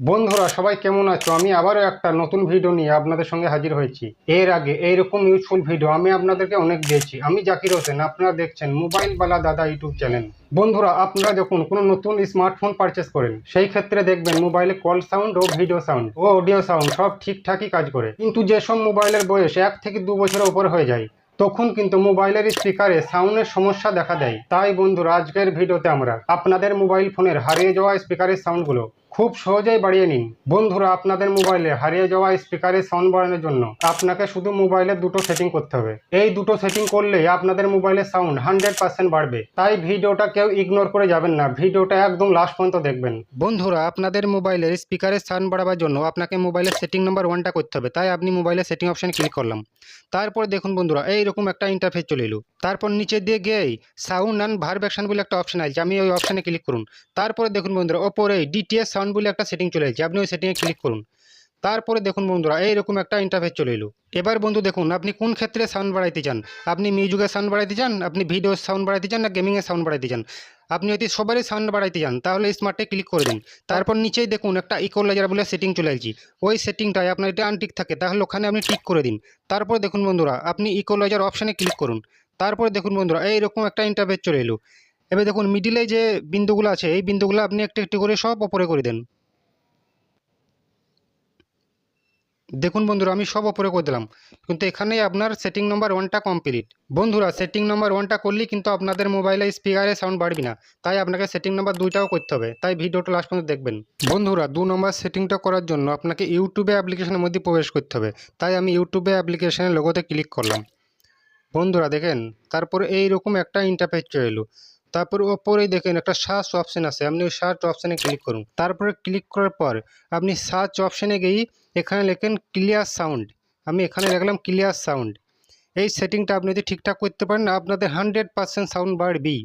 বন্ধুরা, সবাই কেমন আছো? আমি আবারও একটা নতুন ভিডিও নিয়ে আপনাদের সঙ্গে হাজির হয়েছি। এর আগে এইরকম ইউজফুল ভিডিও আমি আপনাদেরকে অনেক দিয়েছি। আমি জাকির হোসেন, আপনারা দেখছেন মোবাইল বালা দাদা ইউটিউব চ্যানেল বন্ধুরা, আপনারা যখন কোনো নতুন স্মার্টফোন পারচেস করেন, সেই ক্ষেত্রে দেখবেন মোবাইলে কল সাউন্ড ও ভিডিও সাউন্ড ও অডিও সাউন্ড সব ঠিকঠাকই কাজ করে। কিন্তু যেসব মোবাইলের বয়স এক থেকে দু বছরের উপর হয়ে যায়, তখন কিন্তু মোবাইলের স্পিকারে সাউন্ডের সমস্যা দেখা দেয়। তাই বন্ধুরা, আজকের ভিডিওতে আমরা আপনাদের মোবাইল ফোনের হারিয়ে যাওয়া স্পিকারের সাউন্ডগুলো খুব সহজেই বাড়িয়ে নিন। বন্ধুরা, আপনাদের মোবাইলে হারিয়ে যাওয়া স্পিকারের সাউন্ড বাড়ানোর জন্য আপনাকে শুধু মোবাইলে দুটো সেটিং করতে হবে। এই দুটো সেটিং করলেই আপনাদের মোবাইলের সাউন্ড হান্ড্রেড পার্সেন্ট বাড়বে। তাই ভিডিওটা কেউ ইগনোর করে যাবেন না। ভিডিওটা একদম লাস্ট পর্যন্ত দেখবেন। বন্ধুরা, আপনাদের মোবাইলের স্পিকারের সাউন্ড বাড়াবার জন্য আপনাকে মোবাইলের সেটিং নাম্বার ওয়ানটা করতে হবে। তাই আপনি মোবাইলের সেটিং অপশানে ক্লিক করলাম। তারপর দেখুন বন্ধুরা, এইরকম একটা ইন্টারফেস চলে এলো। তারপর নিচে দিয়ে গিয়েই সাউন্ড অ্যান্ড ভার্বেকশন বলে একটা অপশন আছে। আমি ওই অপশানে ক্লিক করুন। তারপরে দেখুন বন্ধুরা, ওপরে ডিটিএস সাউন্ড বলে একটা সেটিং চলে এসেছে। আপনি ওই সেটিংয়ে ক্লিক করুন। তারপরে দেখুন বন্ধুরা, এইরকম একটা ইন্টারফেস চলে এলো। এবার বন্ধু দেখুন, আপনি কোন ক্ষেত্রে সাউন্ড বাড়াইতে চান? আপনি মিউজিকের সাউন্ড বাড়াইতে চান? আপনি ভিডিওর সাউন্ড বাড়াইতে চান না গেমিংয়ের সাউন্ড বাড়াইতে চান? আপনি যদি সবারই সাউন্ড বাড়াইতে চান, তাহলে স্মার্টে ক্লিক করে দিন। তারপর নিচেই দেখুন, একটা ইকোলাইজার বলে সেটিং চলে আসছি ওই সেটিংটায় আপনার এটা আনটিক থাকে, তাহলে ওখানে আপনি টিক করে দিন। তারপর দেখুন বন্ধুরা, আপনি ইকোলাইজার অপশানে ক্লিক করুন। তারপরে দেখুন বন্ধুরা, এইরকম একটা ইন্টারভেস চলে এলো। এবার দেখুন মিডিলে যে বিন্দুগুলো আছে, এই বিন্দুগুলো আপনি একটু একটু করে সব ওপরে করে দেন। দেখুন বন্ধুরা, আমি সব ওপরে করে দিলাম। কিন্তু এখানেই আপনার সেটিং নাম্বার ওয়ানটা কমপ্লিট বন্ধুরা সেটিং নাম্বার ওয়ানটা করলেই কিন্তু আপনাদের মোবাইলে স্পিকারে সাউন্ড বাড়বে না। তাই আপনাকে সেটিং নাম্বার দুইটাও করতে হবে। তাই ভিডিওটা লাস্ট পর্যন্ত দেখবেন। বন্ধুরা, দু নম্বর সেটিংটা করার জন্য আপনাকে ইউটিউবে অ্যাপ্লিকেশনের মধ্যে প্রবেশ করতে হবে। তাই আমি ইউটিউবে অ্যাপ্লিকেশনের লোগোতে ক্লিক করলাম। বন্ধুরা, দেখেন, তারপরে এইরকম একটা ইন্টারফেস চলে এলো। তারপর ওপরেই দেখেন একটা সার্চ অপশান আছে। আপনি ওই সার্চ অপশানে ক্লিক করুন। তারপরে ক্লিক করার পর আপনি সার্চ অপশানে গিয়ে এখানে লেখেন ক্লিয়ার সাউন্ড আমি এখানে লিখলাম ক্লিয়ার সাউন্ড এই সেটিংটা আপনি যদি ঠিকঠাক করতে পারেন, আপনাদের হান্ড্রেড পারসেন্ট সাউন্ড বাড়বেই।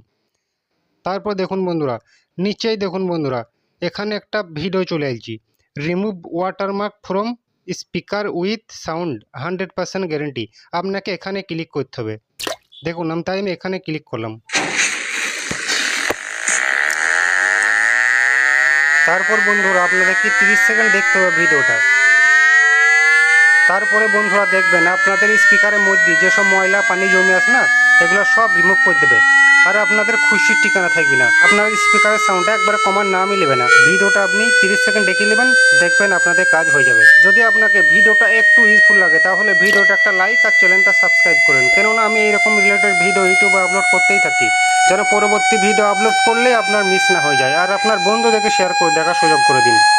তারপর দেখুন বন্ধুরা, নিচেই দেখুন বন্ধুরা, এখানে একটা ভিডিও চলে আসছি remove watermark from speaker with sound hundred percent guarantee আপনাকে এখানে ক্লিক করতে হবে। দেখুন, আমি তাই আমি এখানে ক্লিক করলাম। তারপর বন্ধুরা আপনাদেরকে তিরিশ সেকেন্ড দেখতে হবে ভিডিওটা? তারপরে বন্ধুরা দেখবেন আপনাদের স্পিকারের মধ্যে যেসব ময়লা পানি জমে আছে না এগুলো সব রিমুভ করে দেবে। আর আপনাদের খুশির ঠিকানা থাকবে না। আপনার স্পিকারের সাউন্ডটা একবারে কমার নামই নেবে না। ভিডিওটা আপনি তিরিশ সেকেন্ড ডেকে নেবেন, দেখবেন আপনাদের কাজ হয়ে যাবে। যদি আপনাকে ভিডিওটা একটু ইউজফুল লাগে, তাহলে ভিডিওটা একটা লাইক আর চ্যানেলটা সাবস্ক্রাইব করেন। কেননা আমি এইরকম রিলেটেড ভিডিও ইউটিউবে আপলোড করতেই থাকি। যেন পরবর্তী ভিডিও আপলোড করলে আপনার মিস না হয়ে যায়। আর আপনার বন্ধুদেরকে শেয়ার করে দেখার সুযোগ করে দিন।